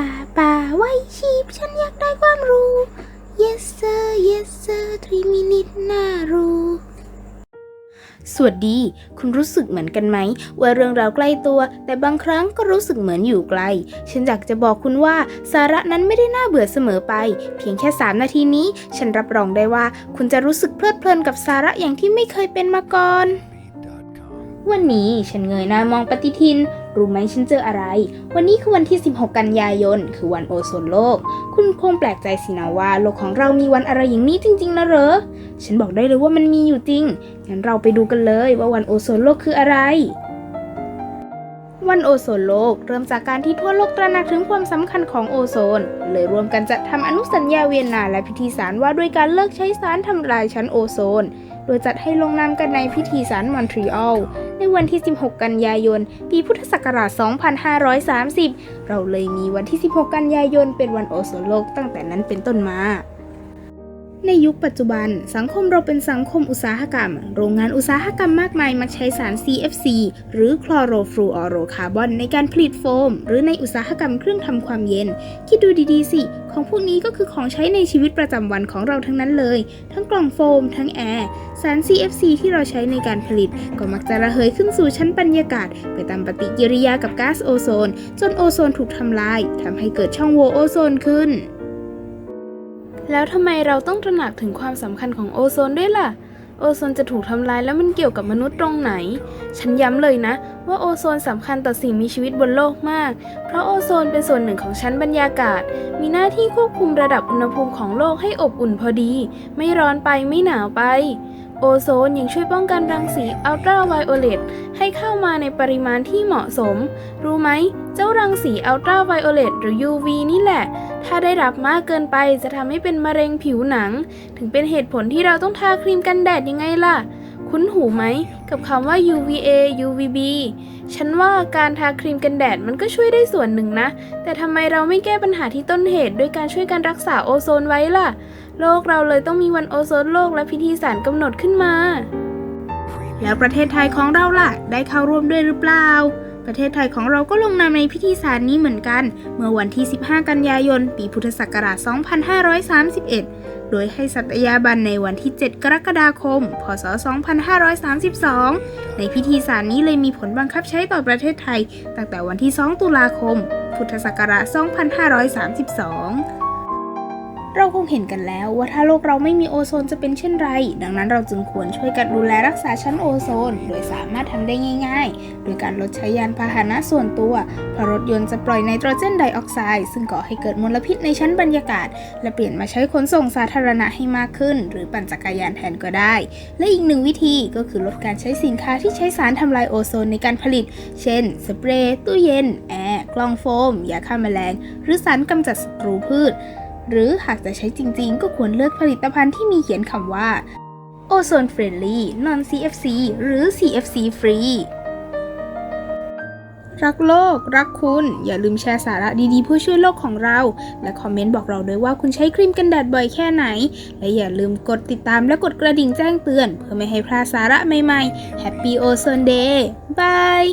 ป่าป่าไว้ชีพฉันอยากได้ความรู้ yes sir yes sir three minutes น่ารู้สวัสดี คุณรู้สึกเหมือนกันไหม ว่าเรื่องราวใกล้ตัว แต่บางครั้งก็รู้สึกเหมือนอยู่ไกล ฉันอยากจะบอกคุณว่า สาระนั้นไม่ได้น่าเบื่อเสมอไป เพียงแค่ 3 นาทีนี้ ฉันรับรองได้ว่า คุณจะรู้สึกเพลิดเพลินกับสาระอย่างที่ไม่เคยเป็นมาก่อน วันนี้ฉันเงยหน้ามองปฏิทิน รู้ไหมฉันเจออะไร วันนี้คือวันที่ 16 กันยายน คือวันโอโซนโลก คุณคงแปลกใจสินะว่า โลกของเรามีวันอะไรอย่างนี้จริง ๆ นะเหรอ ฉันบอกได้เลยว่ามันมีอยู่จริง งั้นเราไปดูกันเลยว่าวันโอโซนโลกคืออะไรวันโอโซนโลก เริ่มจากการที่ทั่วโลกตระหนักถึงความสำคัญของโอโซน เลยรวมกันจัดทำอนุสัญญาเวียนนาและพิธีสารว่าด้วยการเลิกใช้สารทำลายชั้นโอโซน โดยจัดให้ลงนามกันในพิธีสารมอนทรีออล ในวันที่ 16 กันยายน ปีพุทธศักราช 2530 เราเลยมีวันที่ 16 กันยายน เป็นวันโอโซนโลกตั้งแต่นั้นเป็นต้นมา ในยุคปัจจุบัน สังคมเราเป็นสังคมอุตสาหกรรม โรงงานอุตสาหกรรมมากมายมักใช้สาร CFC หรือคลอโรฟลูออโรคาร์บอนในการผลิตโฟม หรือในอุตสาหกรรมเครื่องทำความเย็น คิดดูดีๆ สิ ของพวกนี้ก็คือของใช้ในชีวิตประจำวันของเราทั้งนั้นเลย ทั้งกล่องโฟม ทั้งแอร์ สาร CFC ที่เราใช้ในการผลิต ก็มักจะระเหยขึ้นสู่ชั้นบรรยากาศ ไปตามปฏิกิริยากับก๊าซโอโซน จนโอโซนถูกทำลายทำให้เกิดช่องโหว่โอโซนขึ้น แล้วทำไมเราต้องตระหนักถึงความสำคัญของโอโซนด้วยล่ะ โอโซนจะถูกทำลายแล้วมันเกี่ยวกับมนุษย์ตรงไหน ฉันย้ำเลยนะ ว่าโอโซนสำคัญต่อสิ่งมีชีวิตบนโลกมาก เพราะโอโซนเป็นส่วนหนึ่งของชั้นบรรยากาศ มีหน้าที่ควบคุมระดับอุณหภูมิของโลกให้อบอุ่นพอดี ไม่ร้อนไปไม่หนาวไป โอโซนยังช่วยป้องกันรังสีอัลตราไวโอเลตให้เข้ามาในปริมาณที่เหมาะสม รู้ไหม เจ้ารังสีอัลตราไวโอเลตหรือ UV นี่แหละ ถ้าได้รับมากเกินไปจะทำให้เป็นมะเร็งผิวหนัง ถึงเป็นเหตุผลที่เราต้องทาครีมกันแดดยังไงล่ะ คุ้นหูไหมกับคำว่า UVA UVB ฉันว่าการทาครีมกันแดดมันก็ช่วยได้ส่วนหนึ่งนะ แต่ทำไมเราไม่แก้ปัญหาที่ต้นเหตุ ด้วยการช่วยกันรักษาโอโซนไว้ล่ะ โลกเราเลยต้องมีวันโอโซนโลกและพิธีสารกำหนดขึ้นมา แล้วประเทศไทยของเราล่ะ ได้เข้าร่วมด้วยหรือเปล่า ประเทศไทยของเราก็ลงนามในพิธีสารนี้เหมือนกัน เมื่อวันที่ 15 กันยายน ปีพุทธศักราช 2531 โดยให้สัตยาบันในวันที่ 7 กรกฎาคม พศ 2532 ในพิธีสารนี้เลยมีผลบังคับใช้ต่อประเทศไทย ตั้งแต่วันที่ 2 ตุลาคม พุทธศักราช 2532 เราคงเห็นกันแล้วว่าถ้าโลกเราไม่มีโอโซนจะเป็นเช่นไร ดังนั้นเราจึงควรช่วยกันดูแลรักษาชั้นโอโซน โดยสามารถทำได้ง่าย ๆ โดยการลดใช้ยานพาหนะส่วนตัวเพราะรถยนต์จะปล่อยไนโตรเจนไดออกไซด์ซึ่งก่อให้เกิดมลพิษในชั้นบรรยากาศ และเปลี่ยนมาใช้ขนส่งสาธารณะให้มากขึ้น หรือปั่นจักรยานแทนก็ได้ และอีกหนึ่งวิธีก็คือลดการใช้สินค้าที่ใช้สารทำลายโอโซนในการผลิต เช่น สเปรย์ ตู้เย็น แอร์ กล่องโฟม ยาฆ่าแมลง หรือสารกำจัดศัตรูพืช หรือหากจะใช้จริงๆ ก็ควรเลือกผลิตภัณฑ์ที่มีเขียนคำว่า Ozone Friendly Non CFC หรือ CFC Free รักโลก รักคุณ อย่าลืมแชร์สาระดีๆเพื่อช่วยโลกของเรา และคอมเมนต์บอกเราด้วยว่าคุณใช้ครีมกันแดดบ่อยแค่ไหน และอย่าลืมกดติดตามและกดกระดิ่งแจ้งเตือน เพื่อไม่ให้พลาดสาระใหม่ๆ Happy Ozone Day บาย